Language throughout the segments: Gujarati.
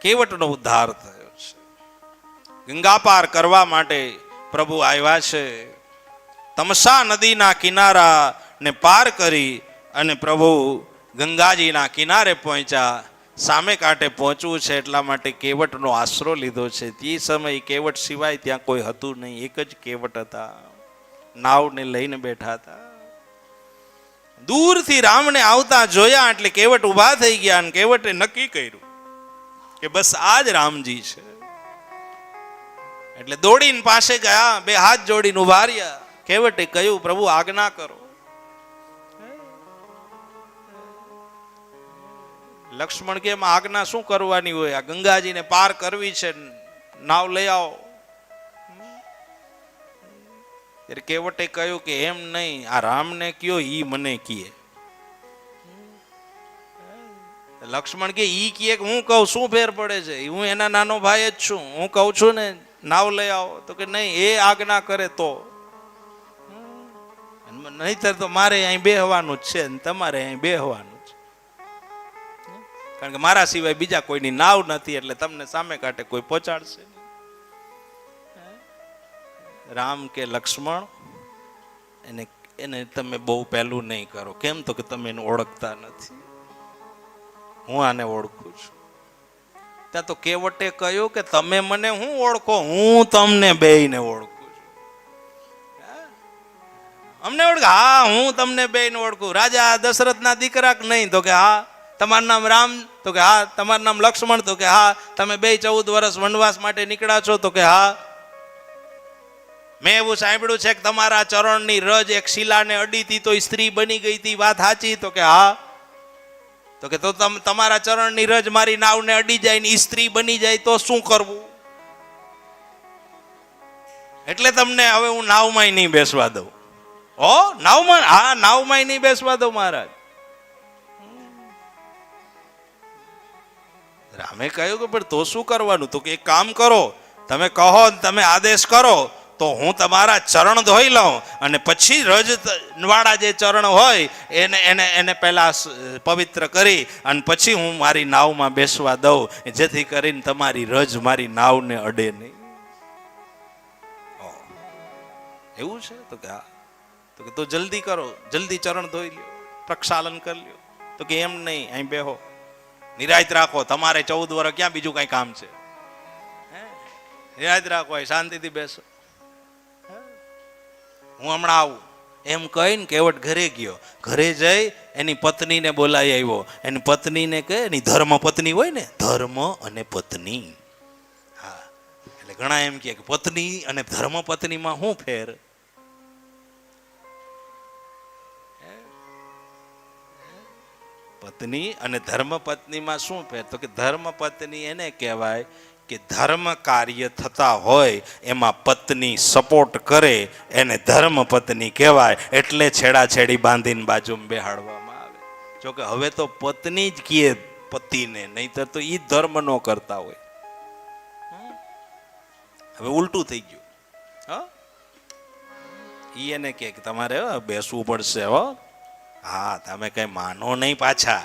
કેવટનો ઉદ્ધાર થયો છે? ગંગા પાર કરવા માટે પ્રભુ આવ્યા છે. તમસા નદીના કિનારા ને પાર કરી અને પ્રભુ ગંગાજીના કિનારે પહોંચ્યા. સામે કાંઠે પહોંચવું છે એટલા માટે કેવટનો આશરો લીધો છે. તે સમયે કેવટ સિવાય ત્યાં કોઈ હતું નહીં. એક જ કેવટ હતા. નાવને લઈને બેઠા હતા. દૂરથી રામને આવતા જોયા એટલે કેવટ ઊભા થઈ ગયા અને કેવટે નક્કી કર્યું કે બસ આ જ રામજી છે. એટલે દોડીને પાસે ગયા, બે હાથ જોડીને ઊભા રહ્યા. કેવટે કહ્યું, પ્રભુ, આજ્ઞા કરો. લક્ષ્મણ કે, એમાં આજ્ઞા શું કરવાની હોય? આ ગંગાજીને પાર કરવી છે, નાવ લઈ આવો. કેવટે કહ્યું કે, એમ નહીં, આ રામને કયો, ઈ મને કીએ. લક્ષ્મણ કે ઈ કે હું કહું, શું ફેર પડે છે? હું એના નાનો ભાઈ જ છું. હું કહું છું ને, નાવ લઈ આવો. તો કે નહીં, એ આજ્ઞા કરે તો. નહીતર તો મારે અહીં બેહવાનું જ છે ને, તમારે અહીં બેહવાનું છે કારણ કે મારા સિવાય બીજા કોઈની નાવ નથી, એટલે તમને સામે કાંઠે કોઈ પહોંચાડશે. રામ કે લક્ષ્મણ, એને એને તમે બહુ પહેલું નહીં કરો. કેમ તો કે તમે એને ઓળખતા નથી. હું આને ઓળખું છું. ત્યાં તો કેવટે કહ્યું કે તમે મને હું ઓળખો? હું તમને બેયને ઓળખું છું. અમને ઓળખ હા, હું તમને બેયને ઓળખું. રાજા દશરથના દીકરા કે નહીં. તો કે હા, તમારું નામ રામ. તો કે હા, તમારું નામ લક્ષ્મણ. તો કે હા, તમે બે ચૌદ વર્ષ વનવાસ માટે નીકળ્યા છો. તો કે હા. મેં એવું સાંભળ્યું છે કે તમારા ચરણની રજ એક શિલાને અડી હતી તો સ્ત્રી બની ગઈ હતી. વાત સાચી? તો કે હા. તો કે તો તમ, તમારા ચરણની રજ મારી નાવને અડી જાય ને સ્ત્રી બની જાય તો શું કરવું? એટલે તમને હવે હું નાવમાંય નહીં બેસવા દઉં. ઓ નાવમાં, હા, નાવમાંય નહીં બેસવા દઉં મહારાજ. રામે કહ્યું કે પણ તો શું કરવાનું? તો કે એક કામ કરો, તમે કહો તમે આદેશ કરો તો હું તમારા ચરણ ધોઈ લઉં અને પછી રજવાળા જે ચરણ હોય, એને એને એને પહેલાં પવિત્ર કરી અને પછી હું મારી નાવમાં બેસવા દઉં, જેથી કરીને તમારી રજ મારી નાવને અડે નહીં. એવું છે તો કે તો કે તો જલ્દી કરો, જલ્દી ચરણ ધોઈ લ્યો, પ્રક્ષાલન કરી લ્યો તો કે એમ નહીં, અહીં બેહો નિરાયત રાખો, તમારે ચૌદ વર્ષ ક્યાં બીજું કાંઈ કામ છે હે? નિરાયત રાખો શાંતિથી બેસો? હું હમણાં આવું. એમ કહીને કેવટ ઘરે ગયો. ઘરે જઈ એની પત્નીને બોલાવી આવ્યો. એની પત્નીને કહે, એની ધર્મ પત્ની હોય ને? ધર્મ અને પત્ની. હા. એટલે ઘણા એમ કહે કે, પત્ની અને ધર્મ પત્નીમાં શું ફેર? પત્ની અને ધર્મ પત્નીમાં શું ફેર? તો કે ધર્મ પત્ની એને કહેવાય કે ધર્મ કાર્ય થતા હોય, એમાં પત્ની સપોર્ટ કરે, એને ધર્મ પત્ની કહેવાય, એટલે છેડાછેડી બાંધીને બાજુમાં બેહાડવામાં આવે. જોકે હવે તો પત્ની જ કીએ પતિને, નહીતર તો એ ધર્મ ન કરતા હોય. હવે ઉલટું થઈ ગયું. હા? ઈ એને કે તમારે બેસવું પડશે, હો. હા, તમે કઈ માનો નહીં પાછા.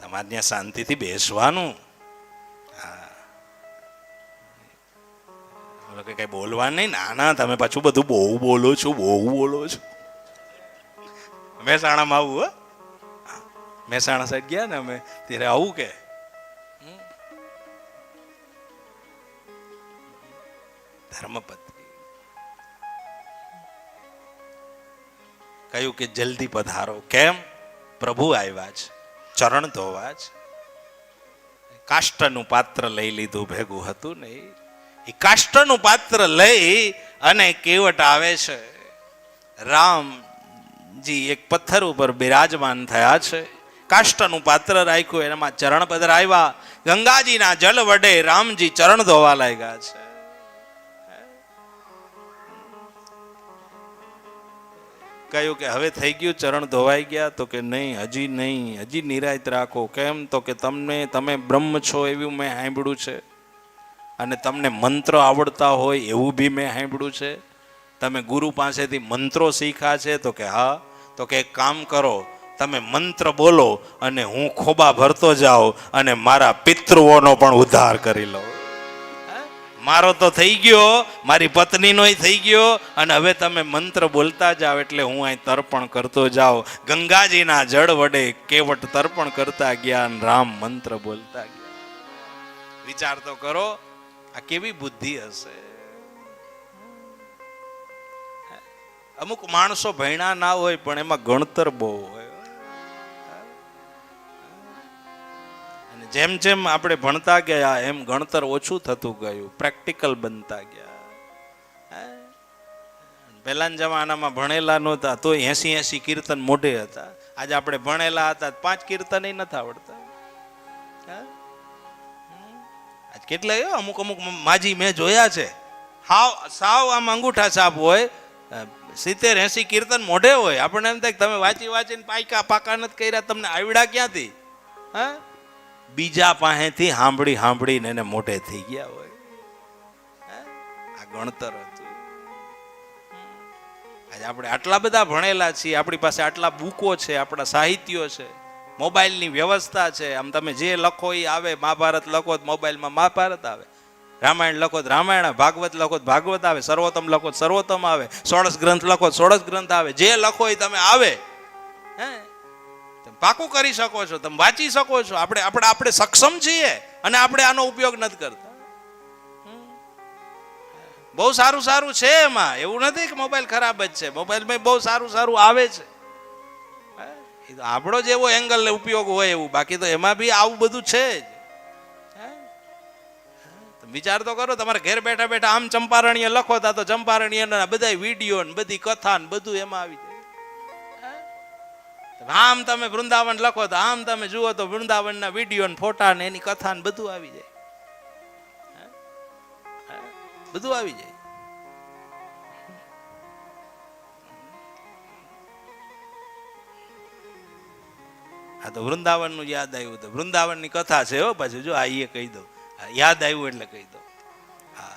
તમારે ત્યાં શાંતિથી બેસવાનું. કે કઈ બોલવા નહીં? ના ના, તમે પાછું બધું બહુ બોલો છો, બહુ બોલો છો. મહેસાણામાં આવું, હો? મહેસાણા સાઈડ ગયા ને અમે, ત્યારે આવું કે. ધર્મપત્ની કહ્યું કે જલ્દી પધારો. કેમ? પ્રભુ આવ્યા છે ચરણ ધોવા છે કાષ્ટનું પાત્ર લઈ લીધું, ભેગું હતું ને એ કાષ્ટનું પાત્ર લઈ અને કેવટ આવે છે, રામજી એક પથ્થર ઉપર બિરાજમાન થયા છે. કાષ્ટનું પાત્ર રાખ્યું, એનામાં ચરણ પધરાવ્યા ગંગાજીના જળ વડે રામજી ચરણ ધોવા લાગ્યા છે. કહ્યું કે હવે થઈ ગયું, ચરણ ધોવાઈ ગયા. તો કે નહીં, હજી નહીં, હજી નિરાયત રાખો. કેમ? તો કે તમને, તમે બ્રહ્મ છો એવું મેં સાંભળ્યું છે. અને તમને મંત્ર આવડતા હોય એવું બી મેં સાંભળ્યું છે. તમે ગુરુ પાસેથી મંત્રો શીખ્યા છે તો કે હા, તો કે કામ કરો, તમે મંત્ર બોલો અને હું ખોબા ભરતો જાઉં અને મારા પિતૃઓનો પણ ઉદ્ધાર કરી લઉં. મારો તો થઈ ગયો, મારી પત્નીનોય થઈ ગયો અને હવે તમે મંત્ર બોલતા જાઓ એટલે હું અહીં તર્પણ કરતો જાઉં. ગંગાજીના જળ વડે કેવટ તર્પણ કરતા ગયા રામ મંત્ર બોલતા ગયા. વિચાર તો કરો આ કેવી બુદ્ધિ હશે અમુક માણસો ભણ્યા ના હોય, પણ એમાં ગણતર બહુ હોય અને જેમ જેમ આપણે ભણતા ગયા, એમ ગણતર ઓછું થતું ગયું, પ્રેક્ટિકલ બનતા ગયા? પહેલાના જમાનામાં ભણેલા નહોતા તો એસી એસી કીર્તન મોઢે હતા આજે આપણે ભણેલા હતા, પાંચ કીર્તન નથી આવડતા હે? કેટલા એવા અમુક અમુક માજી મેં જોયા છે. હાવ, સાવ આમ અંગૂઠા છાપ હોય સિત્તેર એસી કીર્તન મોઢે હોય. આપણને એમ થાય તમે વાંચી વાંચીને પાયકા પાકા નથી કર્યા, તમને આવડા ક્યાંથી? હા? બીજા પાસેથી સાંભળી સાંભળીને એને મોઢે થઈ ગયા હોય? આ ગણતર હતું. આજે આપણે આટલા બધા ભણેલા છીએ, આપણી પાસે આટલા બુકો છે, આપણા સાહિત્યો છે. મોબાઈલની વ્યવસ્થા છે. આમ તમે જે લખો એ આવે, મહાભારત લખો તો મોબાઈલમાં મહાભારત આવે. રામાયણ લખો તો રામાયણ ભાગવત લખો તો ભાગવત આવે, સર્વોત્તમ લખો તો સર્વોત્તમ આવે, સોળસ ગ્રંથ લખો સોળસ ગ્રંથ આવે. જે લખો એ તમે આવે. હે? તમે પાકું કરી શકો છો, તમે વાંચી શકો છો. આપણે આપણે આપણે સક્ષમ છીએ અને આપણે આનો ઉપયોગ નથી કરતા. બહુ સારું સારું છે એમાં. એવું નથી કે મોબાઈલ ખરાબ જ છે. મોબાઈલમાં બહુ સારું સારું આવે છે. આપણો જેવો એંગલ ઉપયોગ હોય એવું. બાકી તો એમાં બી આવું બધું છે જ. વિચાર તો કરો, તમારે ઘેર બેઠા બેઠા આમ ચંપારણીય લખો તા તો ચંપારણીયના બધા વીડિયો ને બધી કથા ને બધું એમાં આવી જાય. આમ તમે વૃંદાવન લખો તો આમ તમે જુઓ તો વૃંદાવનના વીડિયો ને ફોટા ને એની કથા ને બધું આવી જાય? બધું આવી જાય. આ તો વૃંદાવનનું યાદ આવ્યું તો વૃંદાવનની કથા છે હો પાછું જો આ એ કહી હા, યાદ આવ્યું એટલે કહી દો હા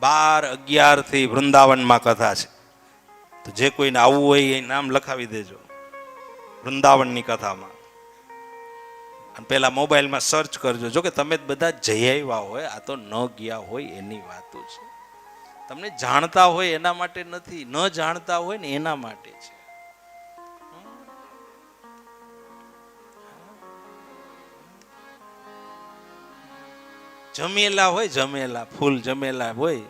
બાર અગિયારથી વૃંદાવનમાં કથા છે. તો જે કોઈને આવવું હોય એ નામ લખાવી દેજો વૃંદાવનની કથામાં. અને પેલા મોબાઈલમાં સર્ચ કરજો. જો કે તમે બધા જઈ આવ્યા હોય આ તો ન ગયા હોય એની વાતો છે. તમને જાણતા હોય એના માટે નથી ન જાણતા હોય ને એના માટે છે. જમેલા હોય, જમેલા, ફૂલ જમેલા હોય,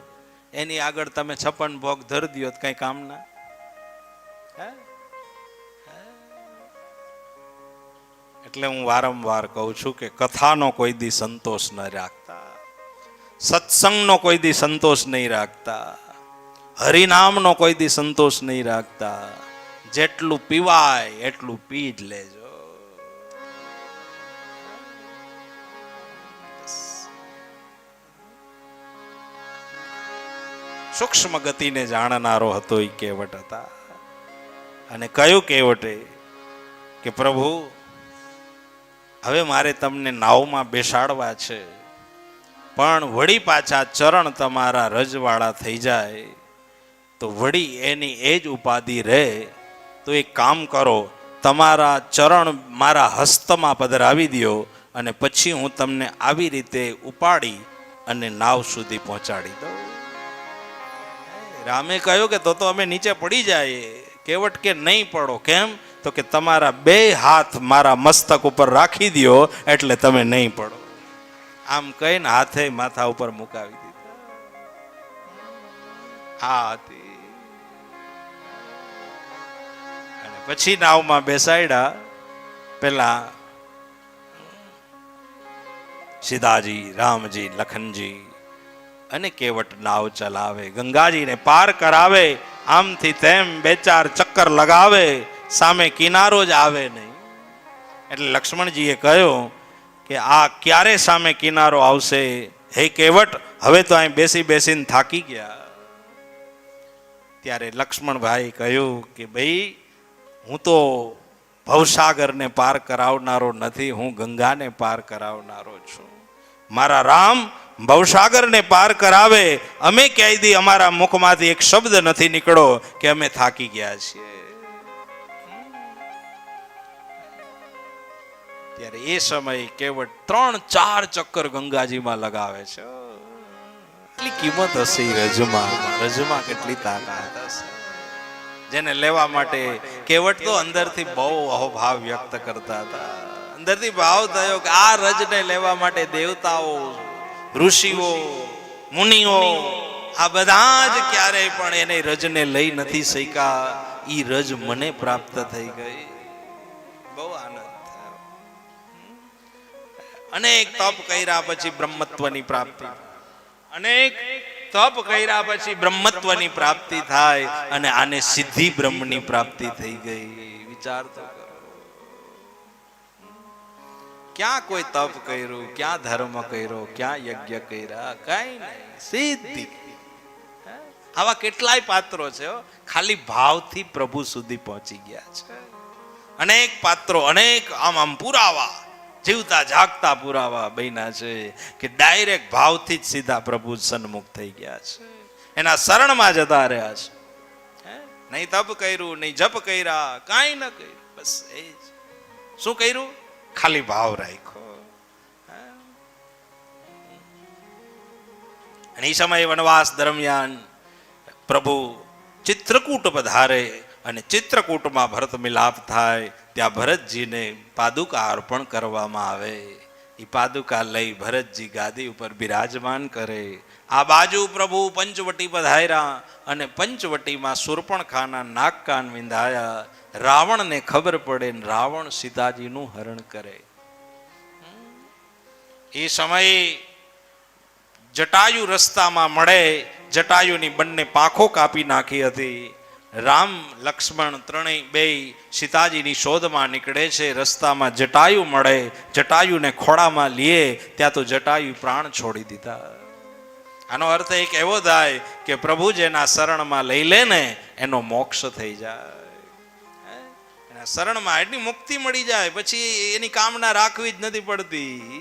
એની આગળ તમે છપ્પન ભોગ ધર દો કઈ કામના એટલે હું વારંવાર કહું છું કે કથાનો કોઈ દી સંતોષ ન રાખતા, સત્સંગનો કોઈ દી સંતોષ નહીં રાખતા, હરિનામનો કોઈ દી સંતોષ નહીં રાખતા. જેટલું પીવાય એટલું પી જ લેજો. સૂક્ષ્મ ગતિને જાણનારો હતો એ કેવટ હતા. અને કયું કેવટે કે પ્રભુ, હવે મારે તમને નાવમાં બેસાડવા છે, પણ વળી પાછા ચરણ તમારા રજવાળા થઈ જાય, તો વળી એની એ જ ઉપાધિ રહે, તો એક કામ કરો, તમારા ચરણ મારા હસ્તમાં પધરાવી દ્યો, અને પછી હું તમને આવી રીતે ઉપાડી અને નાવ સુધી પહોંચાડી દઉં. રામે કહ્યું કે તો તો અમે નીચે પડી જાય, કેવટ કે નહીં પડો, કેમ? તો કે તમારા બે હાથ મારા મસ્તક ઉપર રાખી દ્યો, એટલે તમે નહીં પડો. આમ કહીને હાથે માથા ઉપર મુકાવી દીધા. આ હતી. અને પછી નાવમાં બેસાડ્યા. પેલા સીતાજી, રામજી, લખનજી અને કેવટ નાવ ચલાવે, ગંગાજીને પાર કરાવે, આમથી તેમ બે ચાર ચક્કર લગાવે, સામે કિનારો જ આવે નહીં. એટલે લક્ષ્મણજીએ કહ્યું કે આ ક્યારે સામે કિનારો આવશે? હે કેવટ, હવે તો અહીં બેસી બેસીને થાકી ગયા. ત્યારે લક્ષ્મણભાઈ કહ્યું કે ભાઈ, હું તો ભવસાગરને પાર કરાવનારો નથી, હું ગંગાને પાર કરાવનારો છું. મારા રામ ભવસાગરને પાર કરાવે, અમે ક્યાંય દી અમારા મુખમાંથી એક શબ્દ નથી નીકળો કે અમે થાકી ગયા છીએ? ત્યારે એ સમય કેવળ ત્રણ, ચાર ચક્કર ગંગાજીમાં લગાવે છે. કેટલી કિંમત હશે રજમાં? રજમાં કેટલી તાકાત હશે? જેને લેવા માટે કેવટ તો અંદરથી બહુ અહોભાવ વ્યક્ત કરતા હતા. અંદરથી ભાવ થયો કે આ રજને લેવા માટે દેવતાઓ ઋષિઓ, મુનિઓ, આ બધા જ ક્યારેય પણ એને રજને લઈ નથી શક્યા. ઈ રજ મને પ્રાપ્ત થઈ ગઈ. બહુ આનંદ અનેક તપ કર્યા પછી બ્રહ્મત્વની પ્રાપ્તિ. અનેક તપ કર્યા પછી બ્રહ્મત્વની પ્રાપ્તિ થાય અને આને સિદ્ધિ બ્રહ્મની પ્રાપ્તિ થઈ ગઈ. વિચાર તો ક્યાં કોઈ તપ કર્યું, ક્યાં ધર્મ કર્યો, ક્યાં યજ્ઞ કર્યા, કઈ નહીં સિદ્ધિ? આવા કેટલાય પાત્રો છે ખાલી ભાવથી પ્રભુ સુધી પહોંચી ગયા છે. અનેક પાત્રો, અનેક આમ આમ પુરાવા, જીવતા જાગતા પુરાવા બન્યા છે કે ડાયરેક્ટ ભાવથી જ સીધા પ્રભુ સન્મુખ થઈ ગયા છે. એના શરણમાં જતા રહ્યા છે. નહીં તપ કર્યું, નહીં જપ કર્યા, કાંઈ ન કર્યું, બસ એ જ. શું કર્યું? ખાલી ભાવ રાખ્યો. અને એ સમયે વનવાસ દરમિયાન પ્રભુ ચિત્રકૂટ પધારે અને ચિત્રકૂટમાં ભરત મિલાપ થાય, ત્યાં ભરતજીને પાદુકા અર્પણ કરવામાં આવે. એ પાદુકા લઈ ભરતજી ગાદી ઉપર બિરાજમાન કરે. આ બાજુ પ્રભુ પંચવટી પધાર્યા અને પંચવટીમાં સુરપણખાના નાક કાન વિંધાયા. રાવણને ખબર પડે રાવણ સીતાજીનું હરણ કરે. એ સમયે જટાયુ રસ્તામાં મળે. જટાયુની બંને પાંખો કાપી નાખી હતી. રામ, લક્ષ્મણ ત્રણેય બે સીતાજીની શોધમાં નીકળે છે, રસ્તામાં જટાયુ મળે, જટાયુને ખોળામાં લીએ, ત્યાં તો જટાયુ પ્રાણ છોડી દીધા. આનો અર્થ એક એવો થાય કે પ્રભુ જેના શરણમાં લઈ લે ને, એનો મોક્ષ થઈ જાય. એના શરણમાં એટલી મુક્તિ મળી જાય, પછી એની કામના રાખવી જ નથી પડતી.